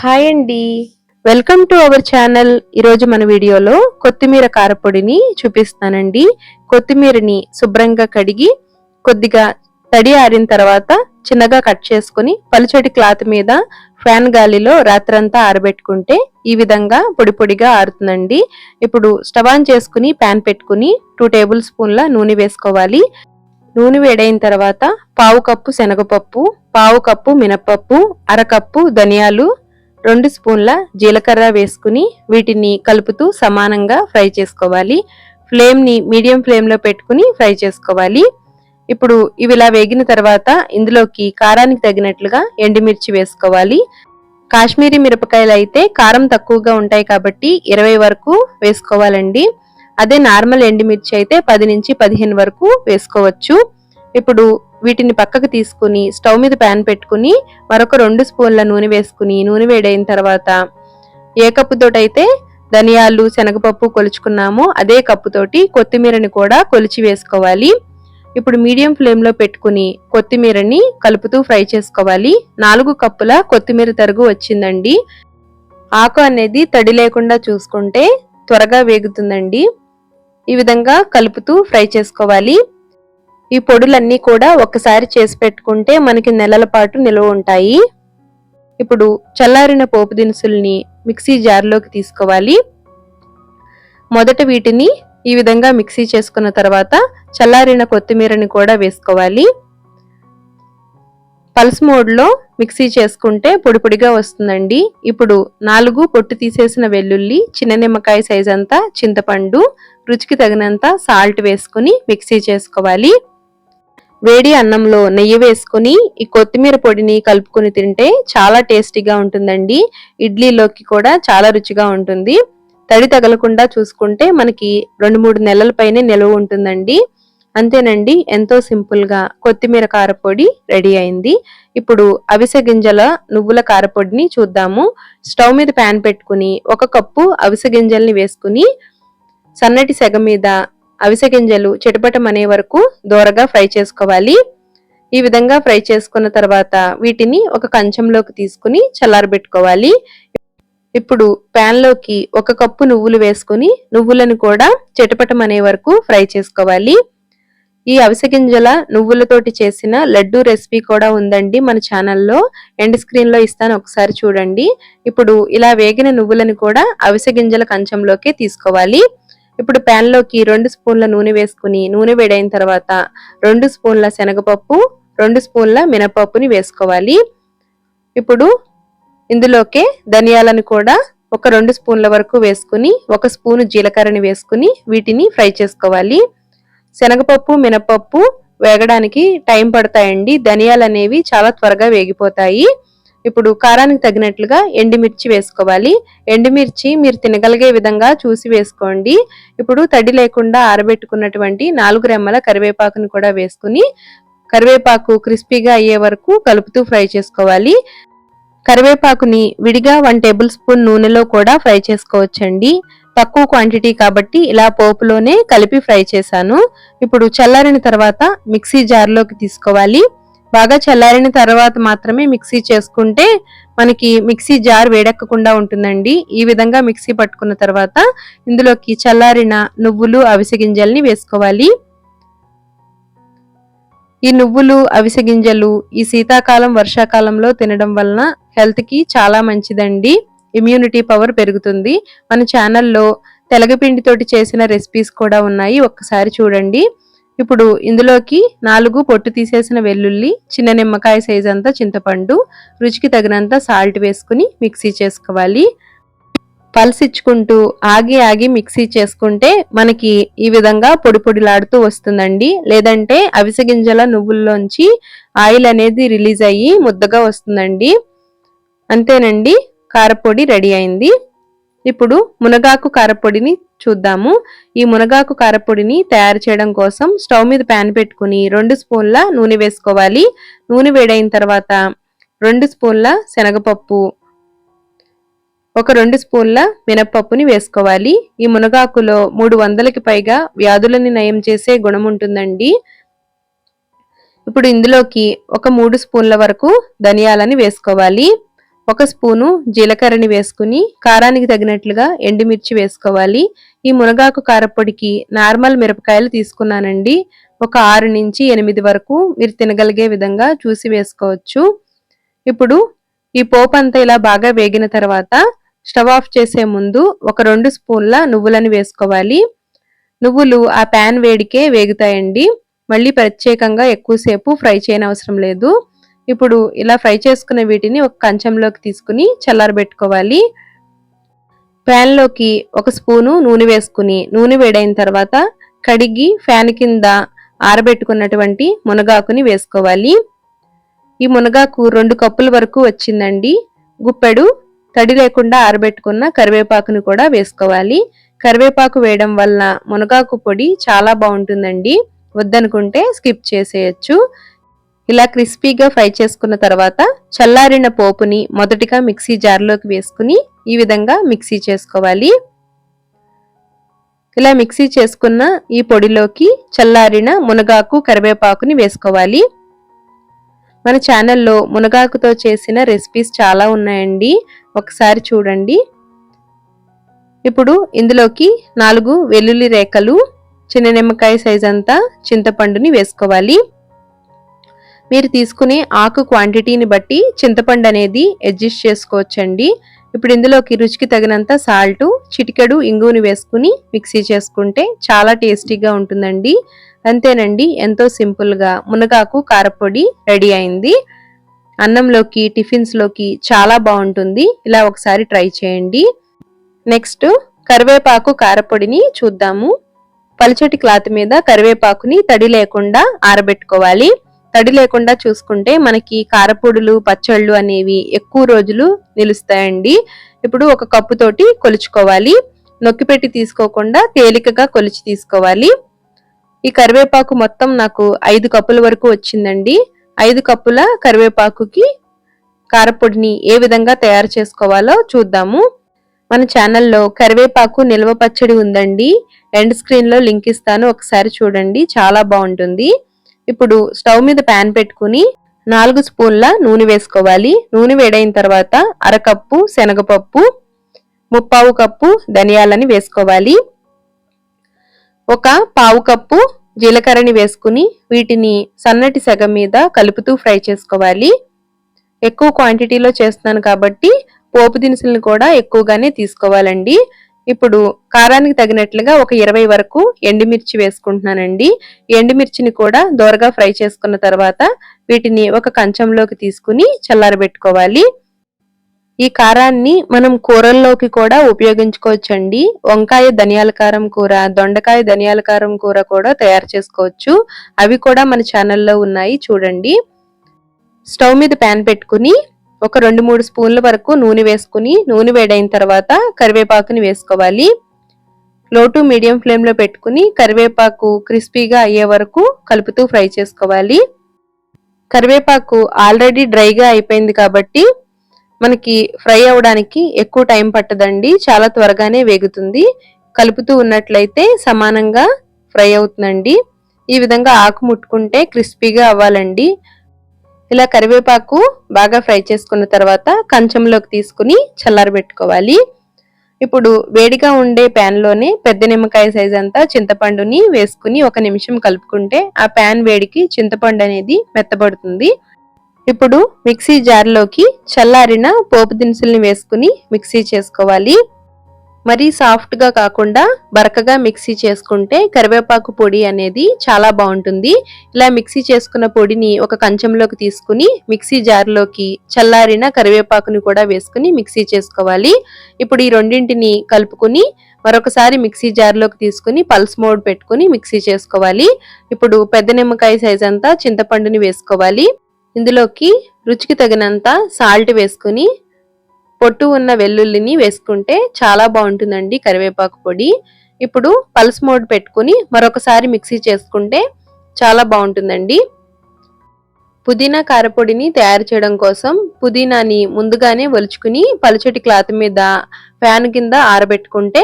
Hi అండి. Welcome to our channel ఈరోజు మన వీడియోలో కొత్తిమీర కారపొడిని చూపిస్తానండి. కొత్తిమీరని శుభ్రంగా కడిగి కొద్దిగా తడి ఆరిన తర్వాత చిన్నగా కట్ చేసుకుని పలుచటి క్లాత్ మీద ఫ్యాన్ గాలిలో రాత్రంతా ఆరబెట్టుకుంటే ఈ విధంగా పొడి పొడిగా ఆరుతుందండి. ఇప్పుడు స్టవ్ ఆన్ చేసుకుని ప్యాన్ పెట్టుకుని టూ టేబుల్ స్పూన్ల నూనె వేసుకోవాలి. నూనె వేడైన తర్వాత పావు కప్పు శనగపప్పు పావు కప్పు మినపప్పు అరకప్పు ధనియాలు రెండు స్పూన్ల జీలకర్ర వేసుకుని వీటిని కలుపుతూ సమానంగా ఫ్రై చేసుకోవాలి. ఫ్లేమ్ని మీడియం ఫ్లేమ్లో పెట్టుకుని ఫ్రై చేసుకోవాలి. ఇప్పుడు ఇవి ఇలా వేగిన తర్వాత ఇందులోకి కారానికి తగినట్లుగా ఎండుమిర్చి వేసుకోవాలి. కాశ్మీరీ మిరపకాయలు అయితే కారం తక్కువగా ఉంటాయి కాబట్టి ఇరవై వరకు వేసుకోవాలండి. అదే నార్మల్ ఎండుమిర్చి అయితే పది నుంచి పదిహేను వరకు వేసుకోవచ్చు. ఇప్పుడు వీటిని పక్కకు తీసుకుని స్టవ్ మీద ప్యాన్ పెట్టుకుని మరొక రెండు స్పూన్ల నూనె వేసుకుని నూనె వేడైన తర్వాత ఏ కప్పుతోటైతే ధనియాలు శనగపప్పు కొలుచుకున్నామో అదే కప్పుతోటి కొత్తిమీరని కూడా కొలిచి వేసుకోవాలి. ఇప్పుడు మీడియం ఫ్లేమ్లో పెట్టుకుని కొత్తిమీరని కలుపుతూ ఫ్రై చేసుకోవాలి. నాలుగు కప్పుల కొత్తిమీర తరుగు వచ్చిందండి. ఆకు అనేది తడి లేకుండా చూసుకుంటే త్వరగా వేగుతుందండి. ఈ విధంగా కలుపుతూ ఫ్రై చేసుకోవాలి. ఈ పొడులన్నీ కూడా ఒకసారి చేసి పెట్టుకుంటే మనకి నెలల పాటు నిల్వ ఉంటాయి. ఇప్పుడు చల్లారిన పోపు దినుసుల్ని మిక్సీ జార్లోకి తీసుకోవాలి. మొదట వీటిని ఈ విధంగా మిక్సీ చేసుకున్న తర్వాత చల్లారిన కొత్తిమీరని కూడా వేసుకోవాలి. పల్స్ మోడ్లో మిక్సీ చేసుకుంటే పొడి పొడిగా వస్తుందండి. ఇప్పుడు నాలుగు పొట్టు తీసేసిన వెల్లుల్లి చిన్న నిమ్మకాయ సైజ్ అంతా చింతపండు రుచికి తగినంత సాల్ట్ వేసుకుని మిక్సీ చేసుకోవాలి. వేడి అన్నంలో నెయ్యి వేసుకుని ఈ కొత్తిమీర పొడిని కలుపుకొని తింటే చాలా టేస్టీగా ఉంటుందండి. ఇడ్లీలోకి కూడా చాలా రుచిగా ఉంటుంది. తడి తగలకుండా చూసుకుంటే మనకి రెండు మూడు నెలల పైనే నిల్వ ఉంటుందండి. అంతేనండి ఎంతో సింపుల్గా కొత్తిమీర కారపొడి రెడీ అయింది. ఇప్పుడు అవిసె గింజల నువ్వుల కారపొడిని చూద్దాము. స్టవ్ మీద ప్యాన్ పెట్టుకుని ఒక కప్పు అవిసె గింజల్ని వేసుకుని సన్నటి సెగ మీద అవిసె గింజలు చిటపటం అనే వరకు దూరగా ఫ్రై చేసుకోవాలి. ఈ విధంగా ఫ్రై చేసుకున్న తర్వాత వీటిని ఒక కంచంలోకి తీసుకుని చల్లారబెట్టుకోవాలి. ఇప్పుడు లోకి ఒక కప్పు నువ్వులు వేసుకుని నువ్వులను కూడా చిటపటం అనే వరకు ఫ్రై చేసుకోవాలి. ఈ అవిసె గింజల నువ్వులతోటి చేసిన లడ్డు రెసిపీ కూడా ఉందండి మన ఛానల్లో. ఎండ్ స్క్రీన్లో ఇస్తాను ఒకసారి చూడండి. ఇప్పుడు ఇలా వేగిన నువ్వులను కూడా అవిసె గింజల కంచంలోకి తీసుకోవాలి. ఇప్పుడు లోకి రెండు స్పూన్ల నూనె వేసుకుని నూనె వేడైన తర్వాత రెండు స్పూన్ల శనగపప్పు రెండు స్పూన్ల మినపప్పుని వేసుకోవాలి. ఇప్పుడు ఇందులోకే ధనియాలను కూడా ఒక రెండు స్పూన్ల వరకు వేసుకుని ఒక స్పూను జీలకర్రని వేసుకుని వీటిని ఫ్రై చేసుకోవాలి. శనగపప్పు మినపప్పు వేగడానికి టైం పడతాయండి. ధనియాలు అనేవి చాలా త్వరగా వేగిపోతాయి. ఇప్పుడు కారానికి తగినట్లుగా ఎండుమిర్చి వేసుకోవాలి. ఎండుమిర్చి మీరు తినగలిగే విధంగా చూసి వేసుకోండి. ఇప్పుడు తడి లేకుండా ఆరబెట్టుకున్నటువంటి నాలుగు రెమ్మల కరివేపాకుని కూడా వేసుకుని కరివేపాకు క్రిస్పీగా అయ్యే వరకు కలుపుతూ ఫ్రై చేసుకోవాలి. కరివేపాకుని విడిగా వన్ టేబుల్ స్పూన్ నూనెలో కూడా ఫ్రై చేసుకోవచ్చండి. తక్కువ క్వాంటిటీ కాబట్టి ఇలా పోపులోనే కలిపి ఫ్రై చేశాను. ఇప్పుడు చల్లారిన తర్వాత మిక్సీ జార్లోకి తీసుకోవాలి. బాగా చల్లారిన తర్వాత మాత్రమే మిక్సీ చేసుకుంటే మనకి మిక్సీ జార్ వేడెక్కకుండా ఉంటుందండి. ఈ విధంగా మిక్సీ పట్టుకున్న తర్వాత ఇందులోకి చల్లారిన నువ్వులు అవిసె గింజల్ని వేసుకోవాలి. ఈ నువ్వులు అవిసె గింజలు ఈ శీతాకాలం వర్షాకాలంలో తినడం వలన హెల్త్కి చాలా మంచిదండి. ఇమ్యూనిటీ పవర్ పెరుగుతుంది. మన ఛానల్లో తెలగపిండితోటి చేసిన రెసిపీస్ కూడా ఉన్నాయి. ఒక్కసారి చూడండి. ఇప్పుడు ఇందులోకి నాలుగు పొట్టు తీసేసిన వెల్లుల్లి చిన్న నిమ్మకాయ సైజ్ అంతా చింతపండు రుచికి తగినంత సాల్ట్ వేసుకుని మిక్సీ చేసుకోవాలి. పల్స్ ఇచ్చుకుంటూ ఆగి ఆగి మిక్సీ చేసుకుంటే మనకి ఈ విధంగా పొడి పొడిలాడుతూ వస్తుందండి. లేదంటే అవిసె గింజల నువ్వుల్లోంచి ఆయిల్ అనేది రిలీజ్ అయ్యి ముద్దగా వస్తుందండి. అంతేనండి. కారపొడి రెడీ అయింది. ఇప్పుడు మునగాకు కారపొడిని చూద్దాము. ఈ మునగాకు కారపొడిని తయారు చేయడం కోసం స్టవ్ మీద ప్యాన్ పెట్టుకుని రెండు స్పూన్ల నూనె వేసుకోవాలి. నూనె వేడైన తర్వాత రెండు స్పూన్ల శనగపప్పు ఒక రెండు స్పూన్ల మినప్పప్పుని వేసుకోవాలి. ఈ మునగాకులో మూడు వందలకి పైగా వ్యాధులని నయం చేసే గుణం ఉంటుందండి. ఇప్పుడు ఇందులోకి ఒక మూడు స్పూన్ల వరకు ధనియాలని వేసుకోవాలి. ఒక స్పూను జీలకర్రని వేసుకుని కారానికి తగినట్లుగా ఎండుమిర్చి వేసుకోవాలి. ఈ మునగాకు కారపొడికి నార్మల్ మిరపకాయలు తీసుకున్నానండి. ఒక ఆరు నుంచి ఎనిమిది వరకు మీరు తినగలిగే విధంగా చూసి వేసుకోవచ్చు. ఇప్పుడు ఈ పోపు అంతా ఇలా బాగా వేగిన తర్వాత స్టవ్ ఆఫ్ చేసే ముందు ఒక రెండు స్పూన్ల నువ్వులను వేసుకోవాలి. నువ్వులు ఆ ప్యాన్ వేడికే వేగుతాయండి. మళ్ళీ ప్రత్యేకంగా ఎక్కువసేపు ఫ్రై చేయనవసరం లేదు. ఇప్పుడు ఇలా ఫ్రై చేసుకున్న వీటిని ఒక కంచంలోకి తీసుకుని చల్లారబెట్టుకోవాలి ప్యాన్లోకి ఒక స్పూను నూనె వేసుకుని నూనె వేడైన తర్వాత కడిగి ఫ్యాన్ కింద ఆరబెట్టుకున్నటువంటి మునగాకుని వేసుకోవాలి. ఈ మునగాకు రెండు కప్పుల వరకు వచ్చిందండి. గుప్పెడు తడి లేకుండా ఆరబెట్టుకున్న కరివేపాకుని కూడా వేసుకోవాలి. కరివేపాకు వేయడం వల్ల మునగాకు పొడి చాలా బాగుంటుందండి. వద్దనుకుంటే స్కిప్ చేసేయచ్చు. ఇలా క్రిస్పీగా ఫ్రై చేసుకున్న తర్వాత చల్లారిన పోపుని మొదటిగా మిక్సీ జార్లోకి వేసుకుని ఈ విధంగా మిక్సీ చేసుకోవాలి. ఇలా మిక్సీ చేసుకున్న ఈ పొడిలోకి చల్లారిన మునగాకు కరివేపాకుని వేసుకోవాలి. మన ఛానల్లో మునగాకుతో చేసిన రెసిపీస్ చాలా ఉన్నాయండి. ఒకసారి చూడండి. ఇప్పుడు ఇందులోకి నాలుగు వెల్లుల్లి రేఖలు చిన్న నిమ్మకాయ సైజ్ అంతా చింతపండుని వేసుకోవాలి. మీరు తీసుకునే ఆకు క్వాంటిటీని బట్టి చింతపండు అనేది అడ్జస్ట్ చేసుకోవచ్చండి. ఇప్పుడు ఇందులోకి రుచికి తగినంత సాల్ట్ చిటికెడు ఇంగుని వేసుకుని మిక్సీ చేసుకుంటే చాలా టేస్టీగా ఉంటుందండి. అంతేనండి ఎంతో సింపుల్గా మునగాకు కారపొడి రెడీ అయింది. అన్నంలోకి టిఫిన్స్లోకి చాలా బాగుంటుంది. ఇలా ఒకసారి ట్రై చేయండి. నెక్స్ట్ కరివేపాకు కారపొడిని చూద్దాము. పలుచటి క్లాత్ మీద కరివేపాకుని తడి లేకుండా ఆరబెట్టుకోవాలి. తడి లేకుండా చూసుకుంటే మనకి కారపొడులు పచ్చళ్ళు అనేవి ఎక్కువ రోజులు నిలుస్తాయండి. ఇప్పుడు ఒక కప్పు తోటి కొలుచుకోవాలి. నొక్కి పెట్టి తీసుకోకుండా తేలికగా కొలిచి తీసుకోవాలి. ఈ కరివేపాకు మొత్తం నాకు ఐదు కప్పుల వరకు వచ్చిందండి. ఐదు కప్పుల కరివేపాకుకి కారపొడిని ఏ విధంగా తయారు చేసుకోవాలో చూద్దాము. మన ఛానల్లో కరివేపాకు నిల్వ పచ్చడి ఉందండి. ఎండ్ స్క్రీన్లో లింక్ ఇస్తాను. ఒకసారి చూడండి. చాలా బాగుంటుంది. ఇప్పుడు స్టవ్ మీద ప్యాన్ పెట్టుకుని నాలుగు స్పూన్ల నూనె వేసుకోవాలి. నూనె వేడైన తర్వాత అరకప్పు శనగపప్పు ముప్పావు కప్పు ధనియాలని వేసుకోవాలి. ఒక పావు కప్పు జీలకర్రని వేసుకుని వీటిని సన్నటి సగం మీద కలుపుతూ ఫ్రై చేసుకోవాలి. ఎక్కువ క్వాంటిటీలో చేస్తున్నాను కాబట్టి పోపు దినుసులను కూడా ఎక్కువగానే తీసుకోవాలండి. ఇప్పుడు కారానికి తగినట్లుగా ఒక ఇరవై వరకు ఎండుమిర్చి వేసుకుంటున్నానండి. ఎండుమిర్చిని కూడా దోరగా ఫ్రై చేసుకున్న తర్వాత వీటిని ఒక కంచంలోకి తీసుకుని చల్లారబెట్టుకోవాలి. ఈ కారాన్ని మనం కూరల్లోకి కూడా ఉపయోగించుకోవచ్చండి. వంకాయ ధనియాల కారం కూర దొండకాయ ధనియాల కారం కూర కూడా తయారు చేసుకోవచ్చు. అవి కూడా మన ఛానల్లో ఉన్నాయి చూడండి. స్టవ్ మీద ప్యాన్ పెట్టుకుని ఒక రెండు మూడు స్పూన్ల వరకు నూనె వేసుకుని నూనె వేడైన తర్వాత కరివేపాకుని వేసుకోవాలి. లో టు మీడియం ఫ్లేమ్లో పెట్టుకుని కరివేపాకు క్రిస్పీగా అయ్యే వరకు కలుపుతూ ఫ్రై చేసుకోవాలి. కరివేపాకు ఆల్రెడీ డ్రైగా అయిపోయింది కాబట్టి మనకి ఫ్రై అవ్వడానికి ఎక్కువ టైం పట్టదండి. చాలా త్వరగానే వేగుతుంది. కలుపుతూ ఉన్నట్లయితే సమానంగా ఫ్రై అవుతుందండి. ఈ విధంగా ఆకు ముట్టుకుంటే క్రిస్పీగా అవ్వాలండి. ఇలా కరివేపాకు బాగా ఫ్రై చేసుకున్న తర్వాత కంచంలోకి తీసుకుని చల్లారబెట్టుకోవాలి ఇప్పుడు వేడిగా ఉండే ప్యాన్లోనే పెద్ద నిమ్మకాయ సైజ్ అంతా చింతపండుని వేసుకుని ఒక నిమిషం కలుపుకుంటే ఆ ప్యాన్ వేడికి చింతపండు అనేది మెత్తబడుతుంది. ఇప్పుడు మిక్సీ జార్లోకి చల్లారిన పోపు దినుసుల్ని వేసుకుని మిక్సీ చేసుకోవాలి. మరీ సాఫ్ట్గా కాకుండా బరకగా మిక్సీ చేసుకుంటే కరివేపాకు పొడి అనేది చాలా బాగుంటుంది. ఇలా మిక్సీ చేసుకున్న పొడిని ఒక కంచంలోకి తీసుకుని మిక్సీ జార్లోకి చల్లారిన కరివేపాకుని కూడా వేసుకుని మిక్సీ చేసుకోవాలి. ఇప్పుడు ఈ రెండింటిని కలుపుకుని మరొకసారి మిక్సీ జార్లోకి తీసుకుని పల్స్ మోడ్ పెట్టుకుని మిక్సీ చేసుకోవాలి. ఇప్పుడు పెద్ద నిమ్మకాయ సైజ్ అంతా చింతపండుని వేసుకోవాలి. ఇందులోకి రుచికి తగినంత సాల్ట్ వేసుకుని పొట్టు ఉన్న వెల్లుల్లిని వేసుకుంటే చాలా బాగుంటుందండి కరివేపాకు పొడి. ఇప్పుడు పల్స్ మోడ్ పెట్టుకుని మరొకసారి మిక్సీ చేసుకుంటే చాలా బాగుంటుందండి. పుదీనా కారపొడిని తయారు చేయడం కోసం పుదీనాని ముందుగానే ఒలుచుకుని పలుచటి క్లాత్ మీద ఫ్యాన్ కింద ఆరబెట్టుకుంటే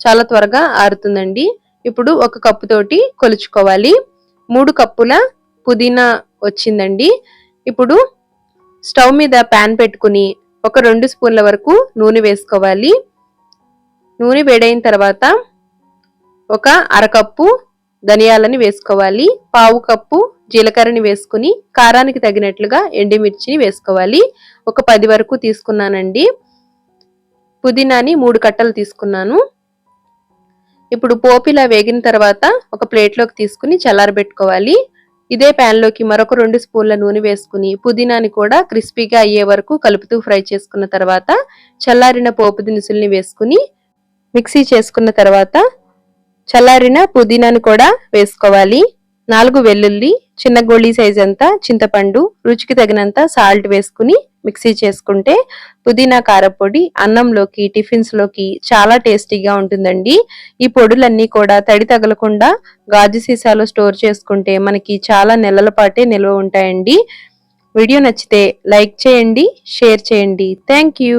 చాలా త్వరగా ఆరుతుందండి. ఇప్పుడు ఒక కప్పు తోటి కొలుచుకోవాలి. మూడు కప్పుల పుదీనా వచ్చిందండి. ఇప్పుడు స్టవ్ మీద ప్యాన్ పెట్టుకుని ఒక రెండు స్పూన్ల వరకు నూనె వేసుకోవాలి. నూనె వేడైన తర్వాత ఒక అరకప్పు ధనియాలని వేసుకోవాలి. పావు కప్పు జీలకర్రని వేసుకుని కారానికి తగినట్లుగా ఎండిమిర్చిని వేసుకోవాలి. ఒక పది వరకు తీసుకున్నానండి. పుదీనాని మూడు కట్టలు తీసుకున్నాను. ఇప్పుడు పోపు ఇలా వేగిన తర్వాత ఒక ప్లేట్లోకి తీసుకుని చల్లారబెట్టుకోవాలి. ఇదే ప్యాన్లోకి మరొక రెండు స్పూన్ల నూనె వేసుకుని పుదీనాని కూడా క్రిస్పీగా అయ్యే వరకు కలుపుతూ ఫ్రై చేసుకున్న తర్వాత చల్లారిన పోపు దినుసుల్ని వేసుకుని మిక్సీ చేసుకున్న తర్వాత చల్లారిన పుదీనాని కూడా వేసుకోవాలి. నాలుగు వెల్లుల్లి చిన్న గోళీ సైజ్ అంతా చింతపండు రుచికి తగినంత సాల్ట్ వేసుకుని మిక్సీ చేసుకుంటే పుదీనా కారపొడి అన్నంలోకి టిఫిన్స్లోకి చాలా టేస్టీగా ఉంటుందండి. ఈ పొడులన్నీ కూడా తడి తగలకుండా గాజు సీసాలో స్టోర్ చేసుకుంటే మనకి చాలా నెలల పాటే నిల్వ ఉంటాయండి. వీడియో నచ్చితే లైక్ చేయండి షేర్ చేయండి. Thank you